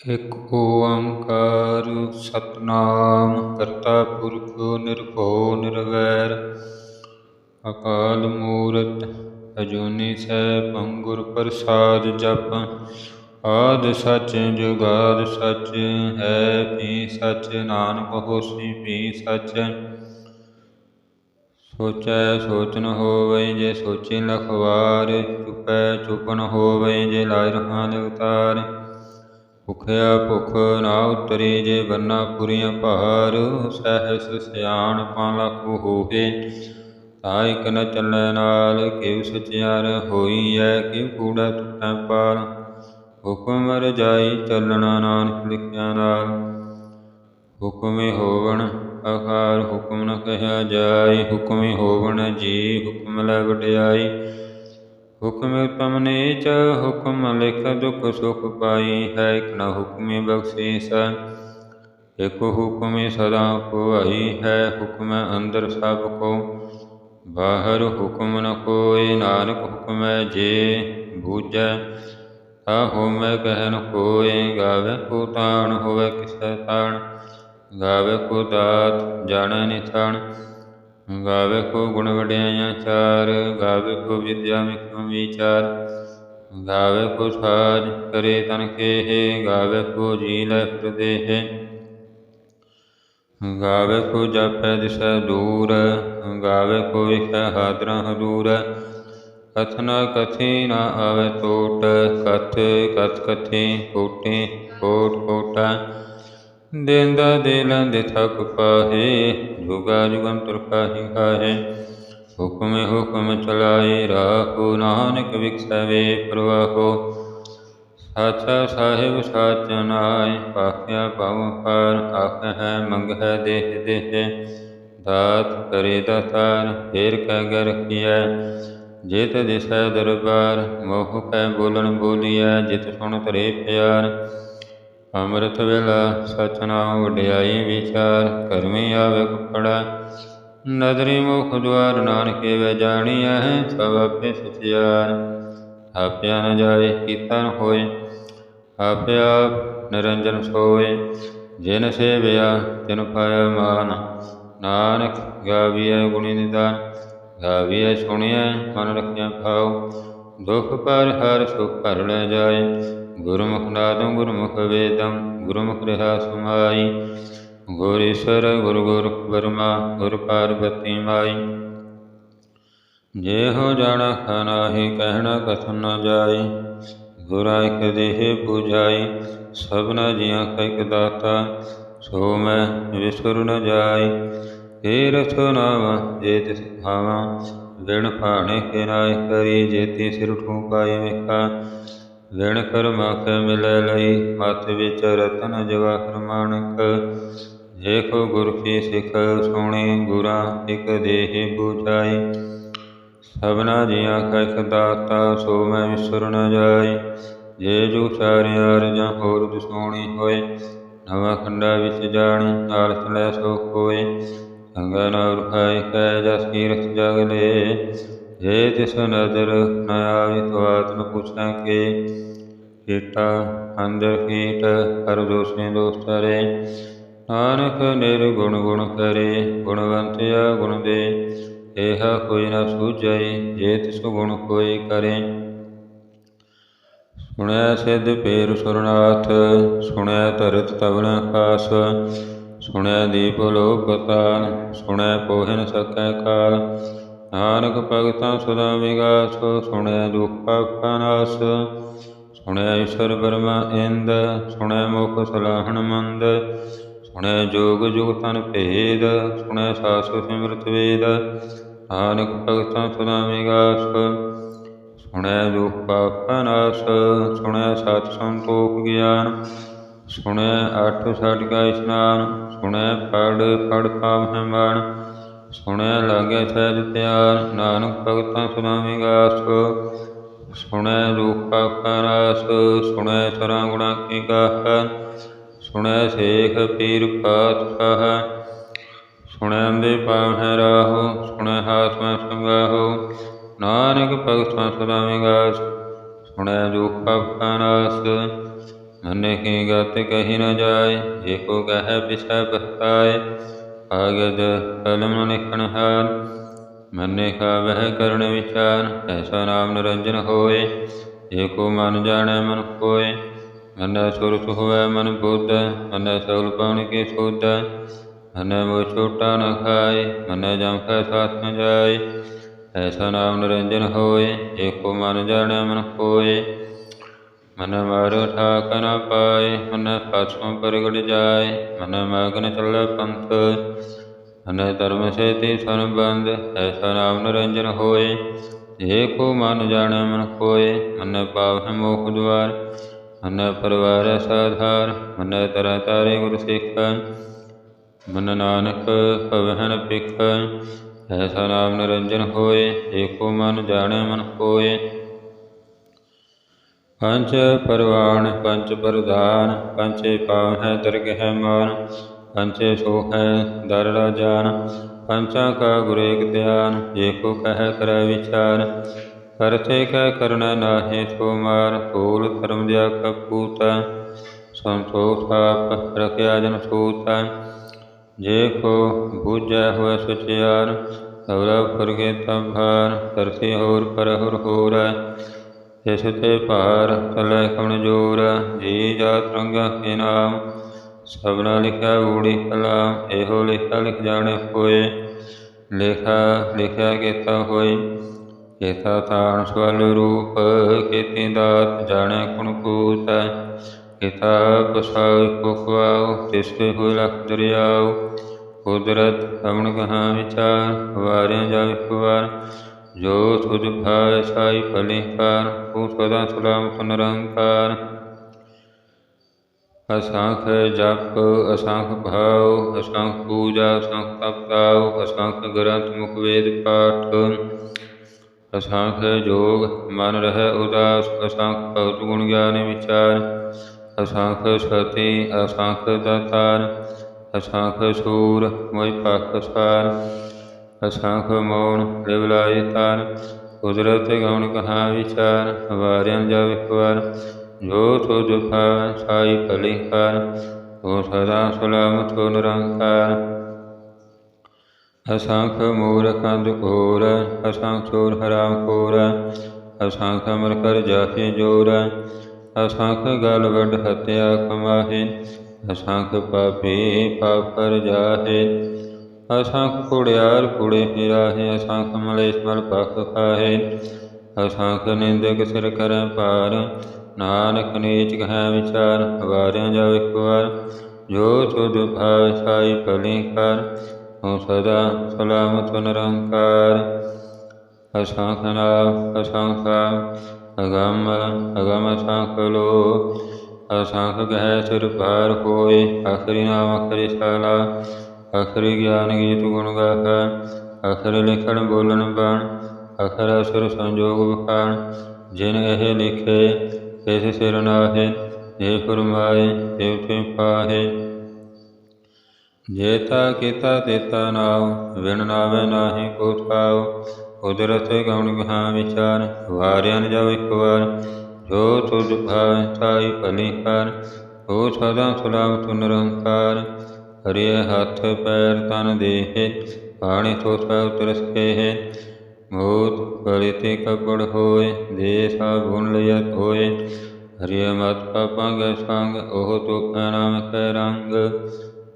ਇਕ ਓੰਕਾਰ ਸਤਨਾਮ, ਕਰਤਾ ਪੁਰਖ ਨਿਰਭਉ ਨਿਰਵੈਰ। ਅਕਾਲ ਮੂਰਤ, ਅਜੂਨੀ ਸੈਭੰ ਗੁਰ ਪ੍ਰਸਾਦ ਜਪ। ਆਦ ਸਚ, ਜੁਗਾਦ ਸਚ, ਹੈ ਵੀ ਸਚ, ਨਾਨਕ ਹੋਸੀ ਵੀ ਸਚ। ਸੋਚੈ ਸੋਚ ਨ ਹੋਵੈ ਜੇ ਸੋਚੇ ਲਖਵਾਰ, ਚੁਪੈ ਚੁਪ ਨ ਹੋਵੈ ਜੇ ਲਾਇ ਰਹਾ ਲਵਤਾਰ ਭੁਖਿਆ ਭੁਖ ਨਾ ਉਤਰੀ ਜੇ ਬੰਨਾ ਪੁਰੀਆਂ ਭਾਰ ਸਹਿਸ ਸਿਆਣ ਪਾ ਲਖੁ ਹੋਵੇ ਤਾ ਇਕ ਚੱਲੈ ਨਾਲ ਕਿਵ ਸਚਿਆਰ ਹੋਈ ਐ ਕਿਵ ਕੂੜਾ ਟੁੱਟੈ ਪਾਰ। ਹੁਕਮ ਰਜਾਈ ਚੱਲਣਾ ਨਾਨਕ ਲਿਖਿਆ ਨਾਲ। ਹੁਕਮੇ ਹੋਵਣ ਆਕਾਰ ਹੁਕਮ ਨ ਕਹਿਆ ਜਾਈ ਹੁਕਮੇ ਹੋਵਣ, ਜੀ ਹੁਕਮ ਲੈ ਵਡਿਆਈ। ਹੁਕਮ ਉਤਮ ਹੁਕਮ ਲਿਖ ਦੁਖ ਸੁਖ ਪਾਈ ਹੈ, ਇਕ ਨ ਹੁਕਮੀ ਬਖਸ਼ੀਸ। ਇਕ ਹੁਕਮੀ ਸਦਾ ਕੋਈ ਹੈ, ਹੁਕਮ ਅੰਦਰ ਸਭ ਕੋ। ਬਾਹਰ ਹੁਕਮ ਨ ਕੋਇ ਨਾਨਕ ਹੁਕਮੈ ਜੇ ਬੂਝੈ ਤਾ ਹੋਮੈ ਕਹਿਨ ਕੋਏ। ਗਾਵੇ ਕੋ ਤਾਣ, ਹੋਵੇ ਕਿਸੈ ਤਾਣ, ਗਾਵੇ ਕੋ ਦਾਤ, ਜਾਣੈ ਨਿਥਾਨ ਗਾਵੇ ਕੋ ਗੁਣ ਵਡਿਆਈਆਂ ਚਾਰ ਗਾਵੇ ਕੋ ਵਿਦਿਆ ਵਿਖਮ ਵਿਚਾਰ ਗਾਵੇ ਕੋ ਸਾਜ ਕਰੇ ਤਨ ਕੇਹ ਗਾਵੇ ਕੋ ਜੀ ਲੈ ਹਿਰਦੇਹ ਗਾਵੇ ਕੋ ਜਾਪੈ ਦਿਸੈ ਦੂਰ ਗਾਵੇ ਕੋ ਵਿਖੈ ਹਾਦਰਾ ਹਦੂਰ ਕਥਨਾ ਕਥੀ ਨਾ ਆਵੇ ਟੋਟ ਕਥ ਕਥ ਕਥੀ ਕੋਟੇ ਕੋਟ ਕੋਟਾ ਦੇਂਦਾ ਦੇ ਲੰਦੇ ਥਕ ਪਾਹੇ, ਜੁਗਾ ਜੁਗੰਤਰ ਕਾਹੀ ਖਾਹੇ ਹੁਕਮ ਹੁਕਮ ਚਲਾਏ ਰਾਹੋ ਨਾਨਕ ਵਿਖਸਵੇ ਪ੍ਰਵਾਹੋ। ਸਾਚਾ ਸਾਹਿਬ ਸਾਚ ਨਾਇ ਪਾਖਿਆ ਭਵ ਪਰ ਆਖੈ ਮੰਗਹਿ ਦੇਹ ਦੇਹ। ਦਾਤ ਕਰੇ ਦਾਤਾਰ ਫੇਰ ਕੈ ਗਰ ਕੀਐ। ਜਿਤ ਦਿਸੈ ਦਰਬਾਰ, ਮੋਹ ਕੈ ਬੋਲਣ ਬੋਲੀਐ, ਜਿਤ ਸੁਣ ਤਰੇ ਪਿਆਰ। ਅੰਮ੍ਰਿਤ ਵੇਲਾ ਸਚ ਨਾਮ ਵਡਿਆਈ ਵਿਚਾਰ, ਕਰਮੀ ਆਵੇ ਕੁਪੜਾ ਨਦਰੀ ਮੁਖ ਦੁਆਰ ਨਾਨਕੇ ਵੇ ਜਾਣੀਐ, ਸਭ ਆਪੇ ਸਚਿਆਰ। ਆਪਿਆ ਨ ਜਾਏ ਕੀਤਾ ਹੋਏ, ਆਪੇ ਆਪ ਨਿਰੰਜਨ ਸੋਏ। ਜਿਨ ਸੇਵਿਆ, ਤਿਨ ਪਾਇਆ ਮਾਨ। ਨਾਨਕ ਗਾਵੀਐ ਗੁਣੀ ਨਿਦਾਨ, ਗਾਵੀਐ ਸੁਣੀਐ, ਮਨ ਰਖਿਆ ਭਾਉ। ਦੁਖ ਪਰ ਹਰ ਸੁਖ ਭਰ ਲੈ ਜਾਏ। ਗੁਰਮੁਖ ਨਾਦੰ ਗੁਰਮੁਖ ਵੇਦੰ ਗੁਰਮੁਖ ਰਹਾ ਸਮਾਈ ਗੁਰ ਈਸ਼ਵਰ ਗੁਰ ਗੁਰ ਬਰਮਾ ਗੁਰ ਪਾਰਬਤੀ ਮਾਈ ਜੇ ਹੋ ਜਾਣਾ ਖਾਨਾਹੀ ਕਹਿਣਾ ਕਥਨ ਨ ਜਾਈ ਗੁਰਾ ਇਕ ਦੇਹ 부ਜਾਈ ਸਭਨਾ ਜੀਆਂ ਕਾ ਇਕ ਦਾਤਾ ਸੋ ਮੈਂ ਵਿਸੁਰ ਨ ਜਾਈ ਏ ਰਥੋ ਨਾਮ ਜੇ ਤਿਸ ਭਾਵਾ ਵਿਣ ਭਾਣੇ ਕੇ ਨਾਇ ਕਰੀ ਜੇਤੀ ਸਿਰ ਠੂਕਾਈ ਵੇਖਾ ਵਿਣ ਕਰ ਮਿਲੈ ਲਈ ਮਤ ਵਿੱਚ ਰਤਨ ਜਵਾਹਰ ਮਾਨਕ ਦੇਖੋ ਗੁਰ ਕੀ ਸਿਖ, ਸੁਣੀ ਗੁਰਾ ਇਕ ਦੇਹ 부ਜਾਈ ਸਭਨਾ ਜੀਆਂ ਕਾ ਇਕ ਦਾਤਾ, ਸੋ ਮੈਂ ਵਿਸਰ ਨ ਜਾਈ। ਜੇ ਜੋ ਚਾਰਿਆਰ ਜਾਂ ਹੋਰ ਦੁਸੋਣੀ ਹੋਏ ਨਵਾਂ ਖੰਡਾ ਵਿੱਚ ਜਾਣੀ ਆਲਸ ਲੈ ਸੋ ਕੋਏ ਸੰਗਾ ਨਾ ਰਖਾਇ ਕੈ ਜਸ ਕੀਰਤ ਜਗ ਲੇ ਜੇ ਤਿਸ ਨਦਰ ਨ ਆਵੇ ਤਵਾਤ ਨ ਪੁੱਛਾਂ ਕੇ ਕੀਟਾ ਅੰਦਰ ਕੀਟ ਹਰ ਦੋਸੇ ਦੋਸ ਨਾਨਕ ਨਿਰਗੁਣ ਗੁਣ ਕਰੇ ਗੁਣਵੰਤਿਆ ਗੁਣ ਦੇ, ਇਹ ਕੋਈ ਨਾ ਸੂਝੈ ਜੇ ਤਿਸ ਗੁਣ ਕੋਈ ਕਰੇ। ਸੁਣਿਆ ਸਿੱਧ ਪੇਰ ਸੁਰਨਾਥ ਸੁਣਿਆ ਧਰਤ ਤਵਨ ਆਕਾਸ ਸੁਣਿਆ ਦੀਪ ਲੋਕਤਾਨ ਸੁਣਿਆ ਪੋਹਿ ਨ ਸਕੈ ਕਾਲ। ਨਾਨਕ ਭਗਤਾਂ ਸਦਾ ਵਿਗਾਸ ਸੁਣਿਆ ਦੁਖ ਪਾਪਾ ਨਾਸ ਸੁਣਿਆ ਈਸ਼ਵਰ ਬਰਮਾ ਇੰਦ ਸੁਣਿਆ ਮੁਖ ਸਲਾਹਣ ਮੰਦ ਸੁਣਿਆ ਜੋਗ ਜੁਗ ਤਨ ਭੇਦ ਸੁਣਿਆ ਸਾਸੁ ਸਿਮਰਤ ਵੇਦ, ਨਾਨਕ ਭਗਤਾਂ ਸਦਾ ਵਿਗਾਸ ਸੁਣਿਆ ਦੁਖ ਪਾਪਾ ਨਾਸ ਸੁਣਿਆ ਸਤ ਸੰਤੋਖ ਗਿਆਨ ਸੁਣਿਆ ਅੱਠ ਛੱਡ ਕਾ ਇਸ਼ਨਾਨ ਸੁਣਿਆ ਪੜ ਪੜ ਪਾਵ ਮਾਨ ਸੁਣਿਆ ਲਾਗੇ ਸਹਿਜ ਪਿਆਰ, ਨਾਨਕ ਭਗਤਾਂ ਸਦਾ ਵਿਗਾਸ ਸੁਣਿਆ ਦੁਖ ਪਾਪਾ ਨਾਸ ਸੁਣਿਆ ਸਰਾਂ ਗੁਣਾ ਕੀ ਗਾਹ। ਸੁਣਿਆ ਸੇਖ ਪੀਰ ਪਾਤਸ਼ਾਹ। ਸੁਣਿਆ ਅੰਦੇ ਪਾਵ ਰਾਹੋ, ਸੁਣਿਆ ਹਾਥ ਮੈਂ ਸੰਗਾਹੋ। ਨਾਨਕ ਭਗਤਾਂ ਸਦਾ ਗਾਸ, ਸੁਣਿਆ ਦੁਖ ਪਾਪਾ ਨਾਸ ਮਨੇ ਕੀ ਗਤ ਕਹੀ ਨ ਜਾਏ, ਜੇ ਕੋ ਕਹੈ ਪਿਛੈ ਪਛਤਾਏ। ਆਗਦ ਕਲਮ ਨ ਲਿਖਣ ਹਾਰ ਮਨੇ ਕਾ ਵਹਿ ਕਰਨ ਵਿਚਾਰ, ਐਸਾ ਨਾਮ ਨਿਰੰਜਨ ਹੋਏ, ਜੇ ਮਨ ਜਾਣੈ ਮਨ ਕੋਏ ਮਨੈ ਸੁਰਤ ਹੋਵੈ ਮਨ ਬੁੱਧ, ਮਨੈ ਸਗਲ ਪਾਉਣ ਕੀ ਸੁਧ, ਮਨੈ ਮੋ ਛੋਟਾ ਨ ਖਾਏ, ਮਨੈ ਜਮ ਕੈ ਸਾਥ ਨ ਜਾਏ, ਐਸਾ ਨਾਮ ਨਿਰੰਜਨ ਹੋਏ, ਜੇ ਮਨ ਜਾਣੈ ਮਨ ਕੋਏ ਮਨ ਮਾਰੋ ਠਾਕ ਨ ਪਾਏ ਮਨ ਪਾਛੋਂ ਪ੍ਰਗਟ ਜਾਏ ਮਨ ਮਗਨ ਚੱਲੈ ਪੰਥ। ਮਨ ਧਰਮ ਸੇਤੀ ਸੰਬੰਧ, ਐਸਾ ਨਾਮ ਨਿਰੰਜਨ ਹੋਏ। ਜੇ ਕੋ ਮਨ ਜਾਣੈ ਮਨ ਕੋਏ ਮਨ ਪਾਵਹਿ ਮੋਖ ਦੁਆਰ। ਮਨ ਪਰਵਾਰ ਸਾਧਾਰ, ਮਨ ਤਰ ਤਾਰੇ ਗੁਰ ਸਿੱਖ। ਮਨ ਨਾਨਕ ਭਵਹਿ ਪਿਖ ਐਸਾ ਨਾਮ ਨਿਰੰਜਨ ਹੋਏ ਜੇ ਮਨ ਜਾਣੈ ਮਨ ਕੋਏ ਪੰਚ ਪਰਵਾਨ ਪੰਚ ਪ੍ਰਧਾਨ ਪੰਚੇ ਪਾਵਹਿ ਦਰਗਹਿ ਮਾਨ ਪੰਚੇ ਸੋਹੈ ਦਰ ਰਾਜਾਨ ਪੰਚਾਂ ਕਾ ਗੁਰ ਏਕ ਧਿਆਨ ਜੇ ਕੋ ਕਹਿ ਕਰੈ ਵਿਚਾਰ ਕਰਤੇ ਕੈ ਕਰਨਾ ਨਾਹੀ ਸੋ ਮਾਰ ਫੂਲ ਧਰਮ ਦਿਆ ਕਪੂਤਾ ਸੰਤੋਖ ਆਪ ਰਖਿਆ ਜਨ ਸੂਤਾ ਜੇ ਕੋ ਬੂਝੈ ਹੋਇ ਸੁਚਿਆਰ ਸਵਰਾ ਫਰਗੇ ਤੰਭਾਰ ਕਰਸੀ ਹੋਰ ਪਰ ਹੁਰ ਹੋਰੈ ਇਸ ਤੇ ਭਾਰ ਤਲੇ ਕਵਣ ਜੀ ਜਾ ਤਰੰਗਾ ਕੇ ਨਾਮ, ਸਭਨਾ ਲਿਖਿਆ ਊੜੀ ਕਲਾਮ, ਇਹੋ ਲਿਖਿਆ ਲਿਖ ਜਾਣੇ ਹੋਏ। ਲਿਖਾ ਲਿਖਿਆ ਕੀਤਾ ਹੋਏ। ਕੇਤਾ ਤਾਣ ਸਵਲ ਰੂਪ, ਕੀਤੀ ਦਾਤ ਜਾਣੇ ਕੁਣ ਕੂਤ ਕੀਤਾ ਪਸਾਇ ਕੋਕਵਾਉ ਤਿਸ ਕੇ ਹੋਇ ਲਖ ਦਰਿਆਉ। ਕੁਦਰਤ ਕਵਣ ਕਹਾ ਵਿਚਾਰ, ਵਾਰਿਆ ਜਾ ਵਿਖਵਾਰ ਜੋ ਤੁਧ ਭਾਇ ਸਾਈ ਭਲੀ ਕਾਰ ਤੂੰ ਸਦਾ ਸਲਾਮਤ ਨਿਰੰਕਾਰ ਅਸੰਖ ਜਪ ਅਸੰਖ ਭਾਉ ਅਸੰਖ ਪੂਜਾ ਅਸੰਖ ਤਪਤਾਉ ਅਸੰਖ ਗ੍ਰੰਥ ਮੁਖ ਵੇਦ ਪਾਠ ਅਸੰਖ ਜੋਗ ਮਨ ਰਹਿ ਉਦਾਸ ਅਸੰਖ ਭਗਤ ਗੁਣ ਗਿਆਨ ਵਿਚਾਰ ਅਸੰਖ ਸਤੀ ਅਸੰਖ ਦਾਤਾਰ ਅਸੰਖ ਸੂਰ ਮੋਇ ਪਖ ਸਾਰ ਅਸੰਖ ਮੋਣ ਲਿਵਲਾਇ ਤਾਰ ਕੁਦਰਤ ਗਉਣ ਕਹਾ ਵਿਚਾਰ, ਵਾਰਿਆਂ ਜਾ ਵਿਖਵਾਰ ਜੋ ਤੁਧ ਭਾਵੈ ਸਾਈ ਭਲੀ ਕਾਰ ਤੂੰ ਸਦਾ ਸਲਾਮਤ ਹੋ ਨਿਰੰਕਾਰ। ਅਸੰਖ ਮੂਰਖੰਦ ਘੋਰ, ਅਸੰਖ ਚੋਰ ਹਰਾਮ ਖੋਰ, ਅਸੰਖ ਅਮਰ ਕਰ ਜਾਹੇ ਜੋਰ, ਅਸੰਖ ਗਲ ਵੱਡ ਹਤਿਆ ਕਮਾਹੇ ਅਸੰਖ ਪਾਪੀ ਪਾਪ ਕਰ ਜਾਹੇ। ਅਸੰਖ ਕੁੜਿਆਰ ਕੁੜੇ ਫਿਰਾਹੇ ਅਸੰਖ ਮਲੇਸ਼ ਮਲ ਪਖ ਖਾਹੇ ਅਸੰਖ ਨਿੰਦਕ ਸਿਰ ਕਰੈ ਪਾਰ ਨਾਨਕ ਨੀਚ ਕਹੈ ਵਿਚਾਰ ਵਾਰਿਆਂ ਜਾ ਵਿਖਵਾਰ ਜੋ ਤੁਧ ਭਾਇ ਸਾਈ ਭਲੀ ਕਰ ਤੂੰ ਸਦਾ ਸਲਾਮਤ ਨਿਰੰਕਾਰ। ਅਸੰਖ ਨਾਮ ਅਸੰਖ ਅਗੰਮ ਅਗੰਮ ਅਸੰਖ ਲੋ, ਅਸੰਖ ਗਹਿ ਸਿਰ ਪਾਰ ਹੋਏ, ਆਖਰੀ ਨਾਮ ਅਖਰੀ ਸਾਲਾ ਅਖਰੀ ਗਿਆਨ ਗੀਤ ਗੁਣ ਗਾਹਾ, ਅਖਰ ਲਿਖਣ ਬੋਲਣ ਬਣ, ਅਖਰ ਅਸੁਰ ਸੰਜੋਗ ਵਖਾਣ। ਜਿਨ ਇਹ ਲਿਖੇ, ਤਿਸ ਸਿਰ ਨਾਹੇ, ਜੇ ਫਰਮਾਏ ਤਿਵ ਤੇ ਪਾਹੇ ਜੇਤਾ ਕੀਤਾ ਤੇਤਾ ਨਾਉ ਵਿਣ ਨਾਵੇ ਨਾਹੀ ਕੋ ਥਾਉ ਕੁਦਰਤ ਗਉਣ ਗਹਾ ਵਿਚਾਰ, ਵਾਰਿਆਂ ਨ ਇੱਕ ਵਾਰ। ਜੋ ਤੁਧ ਭਾਵੈ ਸਾਈ ਭਲੀ ਕਰ ਹੋ ਸਦਾ ਸੁਲਾਮ ਸਲਾਮਤ ਨਿਰੰਕਾਰ। ਹਰਿ ਹੱਥ ਪੈਰ ਤਨ ਦੇਹੇ ਪਾਣੀ ਤੋਸਾ ਉਤਰਸ ਕੇ ਮੋਤ ਕਰਿਤੇ ਕਪੜ ਹੋਏ, ਦੇ ਸਾ ਗੁਣ ਲਿයਤ ਹੋਏ ਹਰਿ ਮਤ ਪਾਪਾਂ ਗੈ ਸੰਗ, ਉਹ ਤੁਖ ਨਾਮ ਕੈ ਰੰਗ।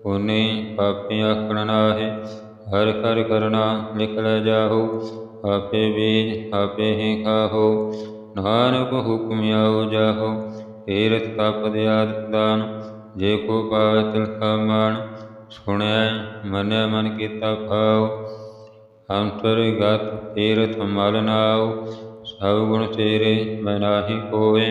ਉਨੇ ਪਾਪੀ ਆਖਣ ਨਾਹੇ, ਹਰ ਕਰ ਕਰਨਾ ਲਿਖ ਲੈ ਜਾਹੋ। ਆਪੇ ਬੀਜ, ਆਪੇ ਹੀ ਖਾਹੋ। ਨਾਨਕ ਹੁਕਮ ਆਉ ਜਾਹੋ, ਤੀਰਥ ਤਪ ਦਿਆਦ ਦਾਨ ਜੇ ਕੋ ਪਾਵੇ ਤਿਲ ਕਾ ਮਾਨ ਸੁਣਿਆ ਮੰਨਿਆ ਮਨ ਕੀਤਾ ਭਾਉ ਅੰਤਰਗਤ ਤੀਰਥ ਮਲ ਨਾਉ। ਸਭ ਗੁਣ ਤੇਰੇ, ਮੈਂ ਨਾਹੀ ਕੋਏ।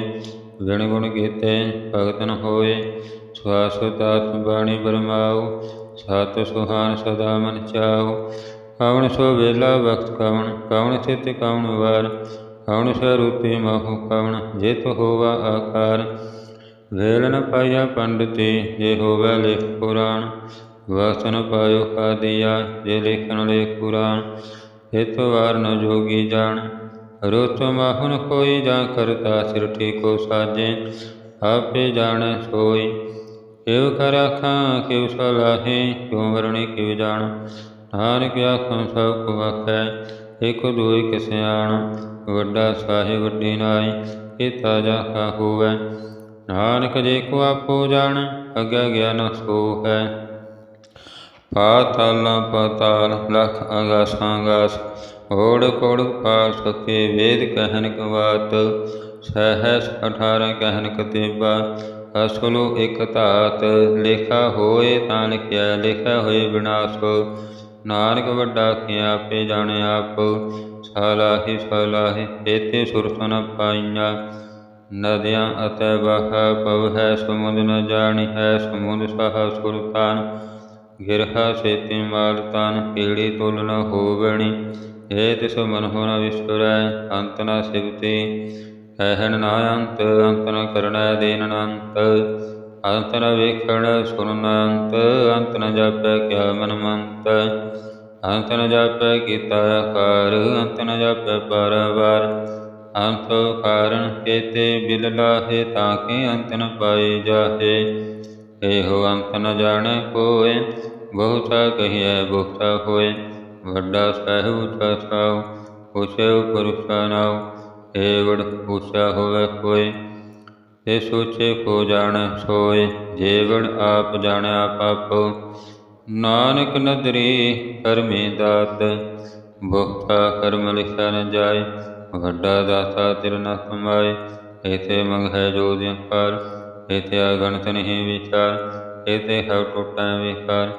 ਵਿਣ ਗੁਣ ਕੀਤੇ ਭਗਤ ਨ ਹੋਏ। ਸਵਾਸਤ ਆਤਮ ਬਾਣੀ ਬਰਮਾਉ। ਸਤ ਸੁਹਾਨ ਸਦਾ ਮਨ ਚਾਉ। ਕਵਣ ਸੋ ਵੇਲਾ ਵਕਤ ਕਵਣ ਕਵਣ ਸਿਤ ਕਵਣ ਵਾਰ। ਕਵਣ ਸਰੂਪੇ ਮਹੁ ਕਵਣ, ਜਿਤ ਹੋਵਾ ਆਕਾਰ। ਵੇਲ ਨ ਪਾਇਆ ਪੰਡਤੀ, ਜੇ ਹੋਵੇ ਲੇਖ ਪੁਰਾਣ। ਵਸਨ ਪਾਇਓ ਕਾਦੀਆ ਜੇ ਲੇਖਨ ਲੇਖ ਪੁਰਾਣ ਹਿਤ ਵਾਰ ਨ ਜੋਗੀ ਜਾਣ। ਰੁਤ ਮਾਹੁਨ ਕੋਈ ਜਾਂ ਕਰਤਾ ਸਿਰ ਠੀਕੋ ਸਾਜੇ। ਆਪੇ ਜਾਣੈ ਸੋਈ। ਕਿਵ ਕਰ ਆਖਾਂ ਕਿਵ ਸਲਾਹੇ, ਕਿਉ ਵਰਣੇ ਕਿਵ ਜਾਣ। ਨਾਨਕ ਆਖਾਂ ਸਭ ਕੋ ਆਖੈ, ਇਕ ਦੁਇ ਕਿਸ ਵੱਡਾ ਸਾਹਿਬ ਵੱਡੀ ਨਾਈ ਕੀਤਾ ਜਾ ਕਾ ਹੋਵੈ। ਨਾਨਕ ਜੇ ਕੋ ਆਪੋ ਜਾਣ ਅਗਿਆ ਗਿਆਨ ਸੋ ਹੈ। ਪਾਤਾਲ ਪਤਾਲ ਲਖ ਅਗਾਸਾਂ ਗਾਸ ਓੜ ਕੋੜ ਪਾਰ ਸਕੇ, ਵੇਦ ਕਹਿਨ ਕਵਾਤ ਸਹਸ 18 ਕਹਿਨ ਕਤੇਬਾ ਅਸਲੋ ਇਕ ਧਾਤ, ਲੇਖਾ ਹੋਏ ਤਾਂ ਲਿਖਿਆ ਲਿਖਿਆ ਹੋਏ ਵਿਨਾਸ਼ ਨਾਨਕ ਵੱਡਾ ਕੀ ਆਪੇ ਜਾਣੇ ਆਪ, ਸਲਾਹੀ ਸਲਾਹੀ, ਏਤੇ ਸੁਰਤ ਨ ਪਾਈਆਂ, ਨਦੀਆਂ ਅਤੇ ਬਹ ਪਵ ਹੈ, ਸਮੁੰਦ ਨ ਜਾਣੀ ਹੈ, ਸਮੁੰਦ ਸਹ ਸੁਰਤਾਨ ਗਿਰਹਾ ਸੇਤੀ ਮਾਲ ਤਨ ਪੀੜੀ ਤੁਲ ਨ ਹੋਵਣੀ। ਏ ਤਿਸ ਮਨ ਹੋ ਨ ਵਿਸਰੈ, ਅੰਤ ਨ ਸਿਵਤੀ। ਕਹਿਣ ਨਾ ਅੰਤ ਅੰਤ ਨ ਕਰਣੈ ਦੇਨ ਅੰਤ। ਅੰਤ ਨ ਵੇਖਣ ਸੁਣਨ ਅੰਤ ਅੰਤ ਨ ਜਾਪੈ ਕਿਆ ਮਨ ਮੰਤ। ਅੰਤ ਨ ਜਾਪੈ ਕੀਤਾ ਆਕਾਰ, ਅੰਤ ਨ ਜਾਪੈ ਬਾਰ ਅੰਤ ਕਾਰਨ ਕੇਤੇ ਬਿਲ ਲਾਹੇ, ਤਾਂ ਕੇ ਅੰਤ ਨ ਪਾਏ ਜਾਹੇ। ਇਹੋ ਅੰਤ ਨ ਜਾਣੈ ਕੋਇ ਬਹੁਤਾ ਕਹੀਐ ਬਹੁਤਾ ਹੋਏ ਵੱਡਾ ਸਾਹਿਬ ਉੱਚਾ ਸਾਉ ਉਸੇ ਉਪਰੁਸ਼ਾ ਨਾਉ ਏਵੜ ਉੱਚਾ ਹੋਵੇ ਕੋਈ ਤੇ ਸੋਚੇ ਕੋ ਜਾਣੈ ਸੋਏ ਜੇਵੜ ਆਪ ਜਾਣੈ ਆਪ ਆਪੋ ਨਾਨਕ ਨਦਰੀ ਕਰਮੇ ਦਾਤ ਬਹੁਤਾ ਕਰਮ ਲਿਖਿਆ ਨ ਜਾਏ ਵੱਡਾ ਦਾਤਾ ਤਿਰ ਨ ਸਮਾਏ ਇਥੇ ਮੰਗੈ ਜੋ ਦਿਨ ਪਰ ਇਥੇ ਅਗਣਤ ਨਹੀਂ ਵਿਚਾਰ, ਇਥੇ ਹਉ ਟੁੱਟੈ ਵਿਕਾਰ,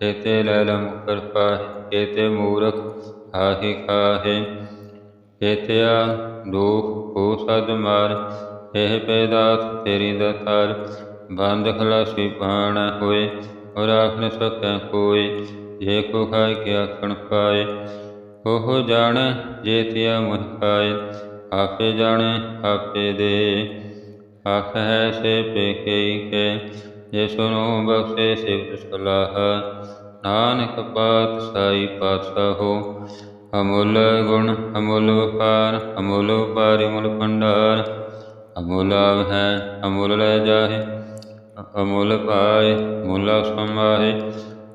ਇਥੇ ਲੈ ਲ ਮੁਕਰ ਪਾਹੇ, ਇਥੇ ਮੂਰਖ ਆਹੀ ਖਾਹੇ, ਇਥੇ ਆ ਹੋ ਸਦ ਮਾਰ, ਇਹ ਪੈਦਾਤ ਤੇਰੀ ਦਤਾਰ ਬੰਦ ਖਲਾਸੀ ਪਾਣ ਹੋਏ, ਔਰ ਆਖਣ ਨ ਸਕੈ ਕੋਈ ਜੇ ਕੋ ਖਾਇ ਕੇ ਆਖਣ ਪਾਏ, ਉਹ ਜਾਣੈ ਜੇ ਤਿਆ ਮੁਹ ਪਾਏ, ਆਪੇ ਜਾਣੇ ਆਪੇ ਦੇ। ਅਖ ਹੈ ਸੇ ਪੇਖੇ ਕੇ, ਜੇ ਬਖਸ਼ੇ ਸਿਵਤ ਸਲਾਹ ਨਾਨਕ ਪਾਤ ਸਾਈ ਪਾਤਸ਼ਾਹੋ, ਅਮੁੱਲ ਗੁਣ ਅਮੁੱਲ ਵਪਾਰ ਅਮੁੱਲ ਵਪਾਰੀ ਮੁੱਲ ਭੰਡਾਰ। ਅਮੁੱਲ ਆਵ ਹੈ ਅਮੁੱਲ ਲੈ ਜਾਹੇ, ਅਮੁੱਲ ਪਾਏ ਮੁੱਲਾ ਸਮਾਹੇ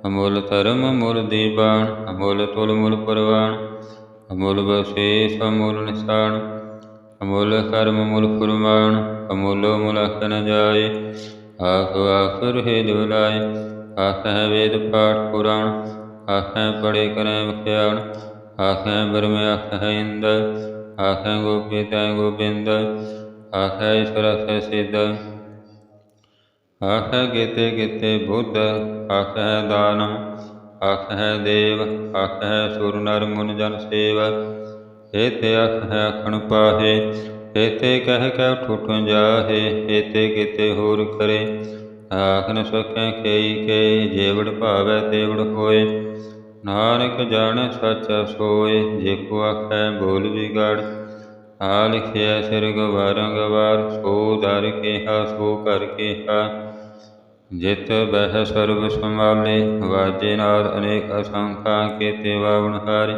ਅਮੁੱਲ ਧਰਮ ਅਮੁੱਲ ਦੀਬਾਨ ਅਮੁੱਲ ਤੁਲ ਮੁੱਲ ਪਰਵਾਨ ਅਮੁੱਲ ਬਸੇਸ ਅਮੁੱਲ ਨਿਸ਼ਾਨ ਅਮੁੱਲ ਕਰਮ ਅਮੁੱਲ ਫੁਰਮਾਨ ਅਮੁੱਲ ਮੁਲਕ ਨ ਜਾਏ। ਆਖ ਆਖ ਰਹੇ ਦੁਲਾਏ ਆਖੈ ਵੇਦ ਪਾਠ ਪੁਰਾਣ, ਆਖੈ ਪੜੇ ਕਰੈ ਵਿਖਿਆਣ। ਆਖੈ ਬਰਮ ਆਖੈ ਇੰਦ, ਆਖੈ ਗੋਪੀ ਤੈ ਗੋਬਿੰਦ। ਆਖੈ ਈਸ਼ਵਰ, ਆਖੈ ਸਿੱਧ। ਆਖੈ ਕੀਤੇ ਕੀਤੇ ਬੁੱਧ, ਆਖੈ ਦਾਨਮ ਆਖੈ ਦੇਵ, ਆਖੈ ਸੁਰ ਨਰ ਮੁਨ ਜਨ ਸੇਵ। ਏਤੇ ਆਖੈ ਆਖਣ ਪਾਹੇ ਏਤੇ ਕਹਿ ਕੇ ਠੁੱਠ ਜਾਹੇ ਏਤੇ ਕੀਤੇ ਹੋਰ ਕਰੇ ਆਖ ਸਕੈ ਕਈ ਕੇ ਜੇਵੜ ਭਾਵੈ ਤੇਵੜ ਹੋਏ। ਨਾਨਕ ਜਾਣੈ ਸੱਚ ਸੋਏ, ਜੇ ਕੋ ਆਖੈ ਬੋਲ ਵਿਗੜ। ਆ ਲਿਖਿਆ ਸਿਰ ਗਵਾਰਾਂ ਗਵਾਰ ਸੋ ਦਰ ਕੇਹਾ, ਸੋ ਕਰ ਕੇਹਾ। ਜਿਤ ਬਹਿ ਸਰਬ ਸੰਭਾਲੇ, ਵਾਜੇ ਨਾਦ ਅਨੇਕ ਅਸੰਖਾ, ਕੇਤੇ ਵਾਵਣ ਹਾਰੇ।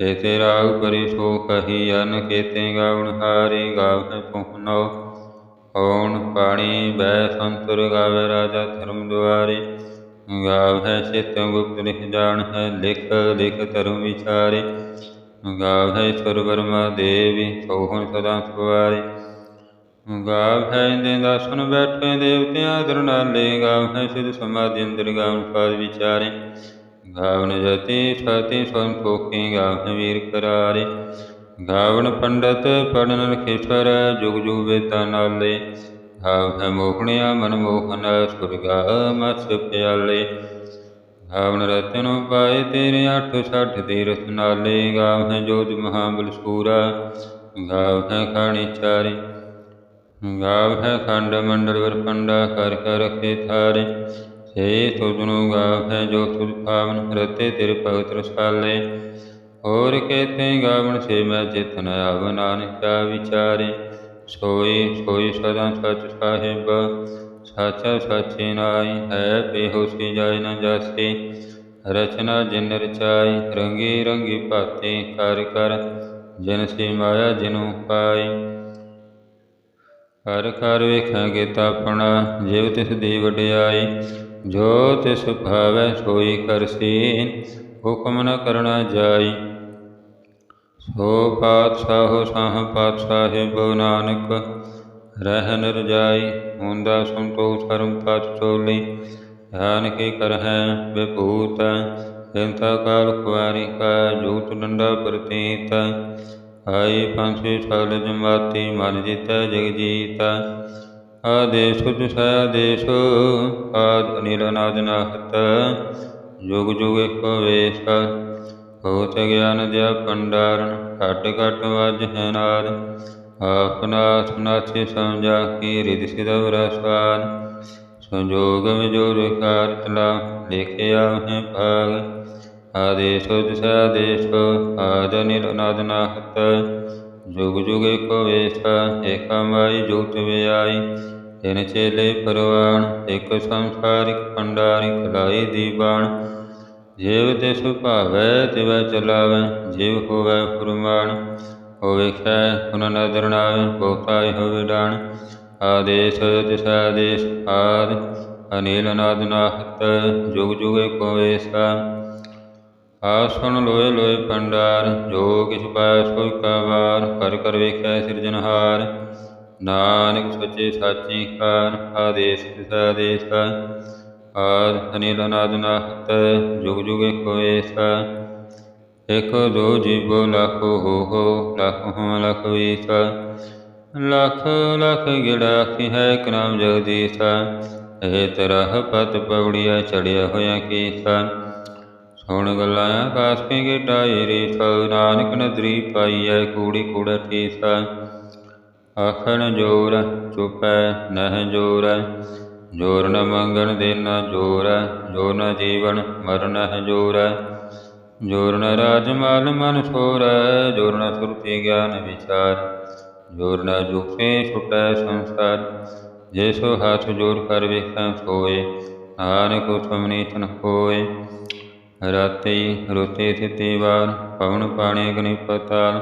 ਕੇਤੇ ਰਾਗ ਪਰਿ ਸੋ ਕਹੀ ਅਨ ਕੇਤੇ ਗਾਵਣ ਹਾਰੇ ਗਾਵੇ ਪੁਹਨੋ ਓਣ ਪਾਣੀ ਬੈ ਸੰਤੁਰ ਗਾਵੇ ਰਾਜਾ ਧਰਮ ਦੁਆਰੇ। ਗਾਵੇ ਚਿਤ ਗੁਪਤ ਲਿਖ ਜਾਣ ਹੈ ਲਿਖ ਲਿਖ ਧਰਮ ਵਿਚਾਰੇ। ਗਾਵੇ ਸੁਰ ਬਰਮਾ ਦੇਵੀ, ਸੋਹਣ ਸਦਾ ਸੁਆਰੇ ਗਾਵੇ ਇੰਦੇ ਦਾਸਨ ਬੈਠੇ, ਦੇਵਤਿਆਂ ਦਰ ਨਾਲੇ ਗਾਵੇ ਸਿਧ ਸਮਾਧੀ ਅੰਦਰ ਗਾਵਨ ਪਾਦ ਵਿਚਾਰੇ। ਗਾਵਨ ਜਤੀ ਸਤੀ ਸੰਤੋਖੀ ਗਾਵੇ ਵੀਰ ਕਰਾਰੇ। ਗਾਵਨ ਪੰਡਤ ਪੜਨ ਰਖੇਸ਼ਰ ਜੁਗ ਜੁਗ ਵੇਤਾ ਨਾਲੇ। ਗਾਵੇ ਮੋਹਣਿਆ ਮਨ ਮੋਹਨ ਸੁਰਗਾ ਮਸ ਪਿਆਲੇ। ਗਾਵਨ ਰਤਨ ਪਾਏ ਤੇਰੇ ਅੱਠ ਸੱਠ ਤੀਰਥ ਨਾਲੇ। ਗਾਵੇ ਜੋਤ ਮਹਾਬਲ ਸੂਰਾ ਗਾਵੇ ਖਾਣੀ ਚਾਰੇ। ਹੈ ਖੰਡ ਮੰਡਲ ਵਰ ਪੰਡਾ ਕਰ ਕਰ ਰਖੇ ਥਾਰੇ। ਸੇ ਤੁਜਨੁ ਗਾਵੈ ਜੋ ਤੁਜ ਪਾਵਨ ਰਤੇ ਤੇਰੇ ਭਗਤ ਰਸਾਲੇ। ਹੋਰ ਕੇਤੇ ਗਾਵਣ ਸੇ ਮੈਂ ਚਿਤਨ ਆਵ ਨਾਨਕਾ ਵਿਚਾਰੇ। ਸੋਈ ਸੋਈ ਸਦਾ ਸਚ ਸਾਹਿਬ, ਸਾਚਾ ਸਾਚੇ ਨਾਈ ਹੈ ਬੇਹੋਸੀ ਜਾਇ ਨ ਜਾਸੀ। ਰਚਨਾ ਜਿਨ ਰਚਾਈ, ਰੰਗੀ ਰੰਗੀ ਭਾਤੇ ਕਰ ਕਰ, ਜਿਨ ਸੇ ਮਾਇਆ ਜਿਨੂ ਪਾਈ। ਹਰ ਕਰ ਵੇਖਾਂ ਕੀਤਾ ਆਪਣਾ ਜਿਵ ਤਿਸ ਦੀ ਵਡਿਆਈ। ਜੋ ਤਿਸ ਭਾਵੈ ਸੋਈ ਕਰਸੀ ਹੁਕਮ ਨ ਕਰਨਾ ਜਾਈ। ਸੋ ਪਾਤਸ਼ਾਹ ਸਾਹ ਪਾਤਸ਼ਾਹਿਬ ਨਾਨਕ, ਰਹਿ ਨਿਰਜਾਈ ਹੁੰਦਾ ਸੰਤੋ ਸਰਮ ਪਤ ਚੋਲੀ। ਧਿਆਨ ਕੀ ਕਰਹਿ ਵਿਭੂਤ ਇੰਤਾ ਕਾਲ ਕੁਆਰੀ ਕਾ ਜੂਤ ਡੰਡਾ ਪ੍ਰਤੀਤ। ਆਈ ਪੰਛੀ ਸਗਲ ਜਮਾਤੀ, ਮਨ ਜਿਤੈ ਜਗ ਜੀਤਾ ਆਦੇਸ਼ ਤੁਸੈ ਆਦੇਸ਼ ਆਦ ਅਨਿਲ ਨਾਹਤ, ਜੁਗ ਜੁਗ ਇੱਕ ਵੇਸ, ਹੋਤ ਗਿਆਨ ਦਿਆ ਪੰਡਾਰਨ ਘਟ ਘਟ ਵਜ ਹੈ ਨਾਦ ਆਪਨਾ ਸੁਨਾਚੇ ਸਮਝਾ ਕੀ ਰਿਦ ਸਿਦਵ ਰਸਵਾਨ ਸੰਜੋਗ ਵਿਜੋਰ ਕਾਰ ਤਲਾ ਲਿਖਿਆ ਹੈ ਭਾਗ, ਆਦੇਸ਼ ਦਿਸ ਆਦ ਨਿਰ ਨਾਹਤ, ਜੁਗ ਜੁਗ ਇੱਕ ਵੇਸ ਏਕ ਮਾਈ ਜੋਤ ਵਿਆਈ ਤਿਨ ਚੇਲੇ ਪਰਵਾਣ, ਇੱਕ ਸੰਸਾਰਿਕ ਪੰਡਾਰਿਕ ਲਾਈ ਦੀਵਾਨ ਜਿਵ ਤੇ ਸੁਭਾਵੈ ਤਿਵੈ ਚਲਾਵੈ, ਜਿਵ ਹੋਵੈ ਫੁਰਮਾਨ। ਹੋਵੇ ਖੈ, ਹੁਨ ਨਦਰ ਨਾਵੇ ਬਹੁਤਾਇ ਹੋਵੇ ਡਾਣ। ਆਦੇਸ਼, ਦਿਸ ਆਦੇਸ਼ ਆਦ, ਅਨੀਲ ਨਾਦ ਨਾਹਤ ਜੁਗ ਜੁਗ ਏਕੋ ਵੇਸਾ। ਆਸਣ ਲੋਏ ਲੋਏ ਪੰਡਾਰ ਜੋ ਕਿਛ ਪਾਇਆ ਸੋਈ ਕਾ ਵਾਰ। ਕਰ ਕਰ ਵੇਖਿਆ ਸਿਰਜਨਹਾਰ ਨਾਨਕ ਸੱਚੇ ਸਾਚੀ ਕਾਰ ਆਦੇਸ਼ ਤਿਸ ਆਦੇਸ਼ ਆਦ ਅਨਿਲ ਅਨਾਦ ਨਾਹਤ, ਜੁਗ ਜੁਗ ਏਕੋ ਏਸਾ ਇਕ ਦੋ ਜੀਵੋ ਲੱਖੋ ਹੋ ਹੋ, ਲੱਖ ਹੋ ਲੱਖ ਵੀਸਾ ਲੱਖ ਲੱਖ ਗਿੜਾ ਕੀ ਹੈ ਇਕ ਨਾਮ ਜਗਦੀਸ਼ਾ ਇਹ ਤਰਹ ਪਤ ਪਵੜੀਆ ਚੜਿਆ ਹੋਇਆ ਕੀਸਾ ਸੁਣ ਗੱਲਾਂ ਆਕਾਸ ਕੇ ਗਿਟਾਈ ਰੀਸ ਨਾਨਕ ਨਦਰੀ ਪਾਈਐ ਕੂੜੀ ਕੂੜਾ ਠੀਸਾ ਆਖਣ ਜੋਰ ਚੁਪੈ ਨਹਿ ਜੋਰ ਜੋਰ ਨ ਮੰਗਣ ਦੇਨਾ ਜੋਰ ਜੋ ਨ ਜੀਵਨ ਮਰਨ ਹੈ ਜੋਰ ਜੋਰ ਨ ਰਾਜ ਮਾਲ ਮਨ ਸੋਰ ਜੋਰ ਨ ਸੁਰਤੀ ਗਿਆਨ ਵਿਚਾਰ ਜੋਰ ਨ ਜੁਖੇ ਛੁਟੈ ਸੰਸਾਰ ਜੇ ਸੋ ਹੱਥ ਜੋਰ ਕਰ ਵੇਖਾਂ ਸੋਏ ਨਾਨਕ ਹੁਕਮ ਨੀਚਨ ਹੋਏ ਰਾਤੀ ਰੋਤੇ ਥਿਤੀ ਵਾਰ ਪਵਨ ਪਾਣੀ ਅਗਨੀ ਪਤਾਲ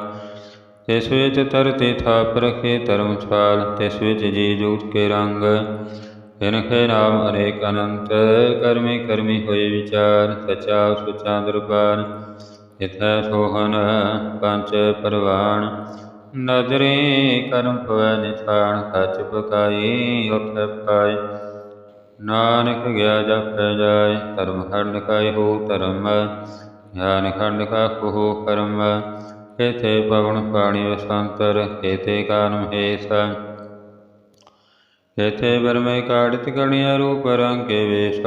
ਤਿਸ ਵਿੱਚ ਤਰਤੇ ਥਾਪ ਰਖੇ ਧਰਮਸਾਲ ਤਿਸ ਵਿੱਚ ਜੀ ਜੂਤ ਕੇ ਰੰਗ। ਤਿਨਖੇ ਨਾਮ ਅਨੇਕ ਅਨੰਤ, ਕਰਮੀ ਕਰਮੀ ਹੋਏ ਵਿਚਾਰ, ਸਚਾ ਸੁਚਾ ਦਰਬਾਰ। ਇਥੈ ਸੋਹਨ ਪੰਚ ਪਰਵਾਣ ਨਦਰੇ ਕਰਮ ਪਵੈ ਨਿਥਾਨ ਖਚ ਪਕਾਈ ਉਠੈ ਪਾਈ। ਨਾਨਕ ਗਿਆ ਜਪੈ ਜਾਏ, ਧਰਮ ਖੰਡ ਕਾਇ ਹੋ ਧਰਮ। ਗਿਆਨ ਖੰਡ ਕਾ ਕੋ ਕਰਮ। ਕੇਤੇ ਪਵਨ ਪਾਣੀ ਵਸੰਤਰ ਕੇਤੇ ਕਾਨਮ ਹੇਸ ਕੇਤੇ ਬਰਮੇ ਕਾੜਿਤ ਗਣਿਆ ਰੂਪ ਰੰਗ ਕੇ ਵੇਸ਼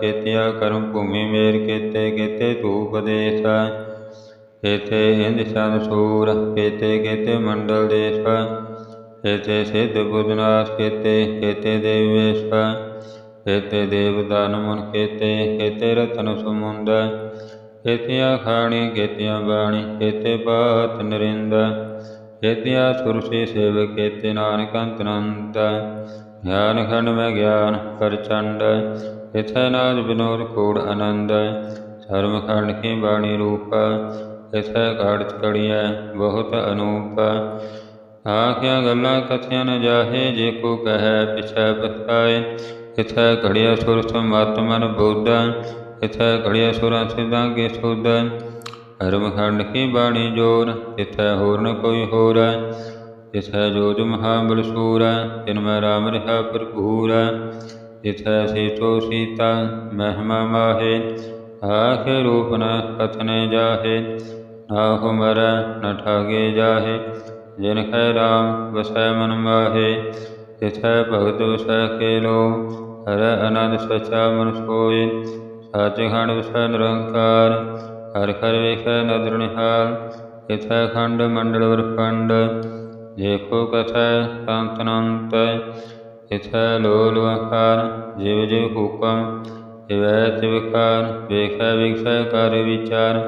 ਕੇਤਿਆ ਕਰਮ ਭੂਮੀ ਮੇਰ ਕੇਤੇ ਕੇਤੇ ਧੂਪ ਦੇਸ ਕੇਤੇ ਇੰਦ ਚੰਦ ਸੂਰ ਕੇਤੇ ਕੇਤੇ ਮੰਡਲ ਦੇਸ ਕੇਤੇ ਸਿੱਧ ਬੁੱਧਨਾਥ ਕੇਤੇ ਕੇਤੇ ਦੇਵ ਵੇਸ਼ ਕੇਤੇ ਦੇਵ ਦਾਨ ਮਨ ਕੇਤੇ ਕੇਤੇ ਰਤਨ ਸਮੁੰਦ ਕੇਤਿਆ ਖਾਣੀ ਕੇਤਿਆ ਬਾਣੀ ਕੇਤੇ ਬਾਤ ਨਰਿੰਦ। ਕੇਤਿਆ ਸੁਰਸੀ ਸੇਵ ਕੇਤੇ ਨਾਨਕ ਅੰਤਨੰਤ ਗਿਆਨ ਖੰਡ ਮੈਂ ਗਿਆਨ ਪ੍ਰਚੰਡ ਇਥੇ ਨਾਦ ਬਿਨੋਦ ਕੋੜ ਆਨੰਦ। ਧਰਮ ਖੰਡ ਕੀ ਬਾਣੀ ਰੂਪ। ਇਥੈ ਘਾੜਤ ਕੜੀਐ ਬਹੁਤ ਅਨੂਪ। ਆਖਿਆ ਗੱਲਾਂ ਕਥਿਆ ਨ ਜਾਹੇ, ਜੇ ਕੋ ਕਹੈ ਪਿਛੈ ਪਛਤਾਏ ਇਥੈ ਘੜਿਆ ਸੁਰ ਸਮਤ ਮਨ ਇਥੈ ਘੜਿਆ ਸੁਰਾਂ ਸਿਧਾਂ ਕੇ ਸੁਧ? ਖੰਡ ਕੀ ਬਾਣੀ ਜੋਰ? ਇਥੈ ਹੋਰ ਨ ਕੋਈ ਹੋਰ ਇਥੈ ਜੋਤ ਮਹਾਬਲ ਸੂਰ ਤਿਨ ਮੈਂ ਰਾਮ ਰਹਾ ਭਰਪੂਰ ਇਥੈ ਸੀਤੋ ਸੀਤਾ ਮਹਿਮਾ ਮਾਹੇ। ਆਖੇ ਰੂਪ ਨ ਕਥਨੇ ਜਾਹੇ। ਨਾਹੁ ਮਰ ਨ ਠਾਗੇ ਜਾਹੇ। ਜਿਨ ਖੈ ਰਾਮ ਵਸੈ ਮਨ ਮਾਹੇ। ਤਿਥੈ ਭਗਤ ਵਸੈ ਕੇਲੋ ਹਰ ਅਨੰਦ ਸਚਾ ਮਨ ਸੋਏ। ਸੱਚ ਖੰਡ ਵਸੈ ਨਿਰੰਕਾਰ, ਹਰ ਹਰ ਵੇਖੈ ਨਦਰ ਨਿਹਾਲ ਇਥੈ ਖੰਡ ਮੰਡਲ ਵਰਖੰਡ ਜੇਕੋ ਕਥੈ ਸੰਤ ਇਥੈ ਲੋਲ ਵਕਾਰ ਜਿਵ ਜਿਵ ਹੁਕਮ ਤਿਵੈ ਤਿਵਕਾਰ ਵੇਖੈ ਵਿਖੈ ਕਰ ਵਿਚਾਰ,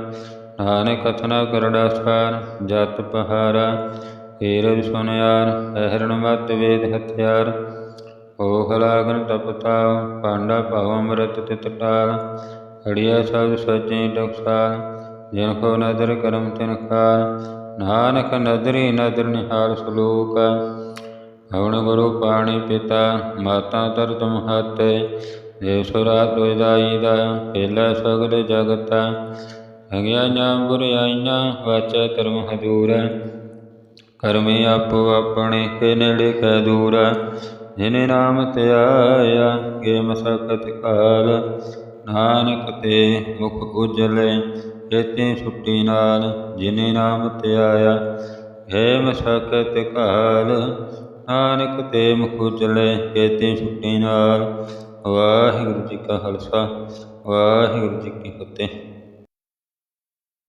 ਨਾਨਕ ਕਥਨਾ ਕਰੜਾ ਸਾਰ, ਜਤ ਪਹਾਰਾ ਹੀਰਜ ਸੁਨਿਆਰ, ਅਹਰਣ ਮਤ ਵੇਦ ਹਥਿਆਰ ਓਖ ਲਾਗਨ ਤਪਤਾ ਪਾਂਡਾ ਭਾਵ ਅੰਮ੍ਰਿਤ ਤਿਤ ਟਾਲ, ਅੜਿਆ ਸਭ ਸੱਚੇ ਟਕਸਾਲ ਜਿਨ ਕੋ ਨਦਰ ਕਰਮ ਤਿਨ ਖਾਲ, ਨਾਨਕ ਨਦਰੀ ਨਦਰ ਨਿਹਾਲ ਸਲੋਕ। ਹਵਨ ਗੁਰੂ ਪਾਣੀ ਪਿਤਾ, ਮਾਤਾ ਤਰਤ ਮਹਤੇ ਦੇਵ ਸੁਰਾ ਦੁਇਦਾਈ ਦਾ ਖੇਲਾ ਸਗਲ ਜਗਤਾ। ਸੰਗਿਆਈਆਂ ਬੁਰਿਆਈਆਂ ਵਾਚੈ ਧਰਮ ਹਦੂਰ ਕਰਮੀ ਆਪੋ ਆਪਣੇ ਕੇ ਨੇੜੇ ਕੈ ਦੂਰ। ਜਿਨੇ ਨਾਮ ਧਿਆਇਆ ਗੇ ਮਸਕਤ ਕਾਲ। ਨਾਨਕ ਤੇ ਮੁਖ ਉਜਲੇ ਏਤੀ ਛੁੱਟੀ ਨਾਲ ਜਿਨੇ ਨਾਮ ਧਿਆਇਆ ਗੇ ਮਸਕਤ ਕਾਲ। ਨਾਨਕ ਤੇ ਮੁਖ ਉਜਲੇ ਏਤੀ ਛੁੱਟੀ ਨਾਲ। ਵਾਹਿਗੁਰੂ ਜੀ ਕਾ ਖਾਲਸਾ, ਵਾਹਿਗੁਰੂ ਜੀ ਕੀ ਫਤਿਹ।